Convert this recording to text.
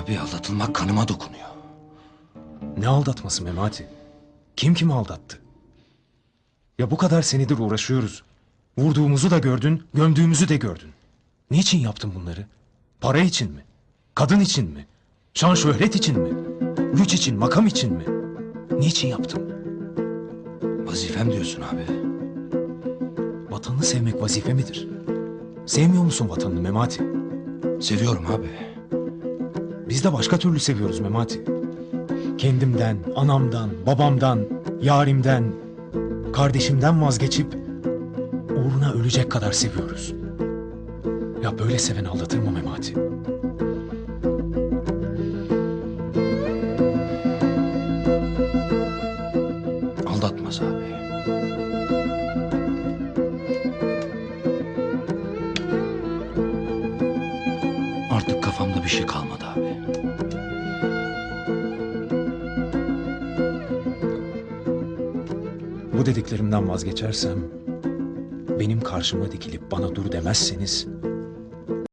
Abi aldatılmak kanıma dokunuyor. Ne aldatması Memati? Kim kimi aldattı? Ya bu kadar senedir uğraşıyoruz. Vurduğumuzu da gördün, gömdüğümüzü de gördün. Niçin yaptın bunları? Para için mi? Kadın için mi? Şan şöhret için mi? Güç için, makam için mi? Niçin yaptın? Vazifem diyorsun abi. Vatanını sevmek vazife midir? Sevmiyor musun vatanını Memati? Seviyorum abi. Biz de başka türlü seviyoruz Memati. Kendimden, anamdan, babamdan, yarimden, kardeşimden vazgeçip uğruna ölecek kadar seviyoruz. Ya böyle seven aldatır mı Memati? Aldatmaz abi. Artık kafamda bir şey kalmadı abi. Bu dediklerimden vazgeçersem, benim karşıma dikilip bana dur demezseniz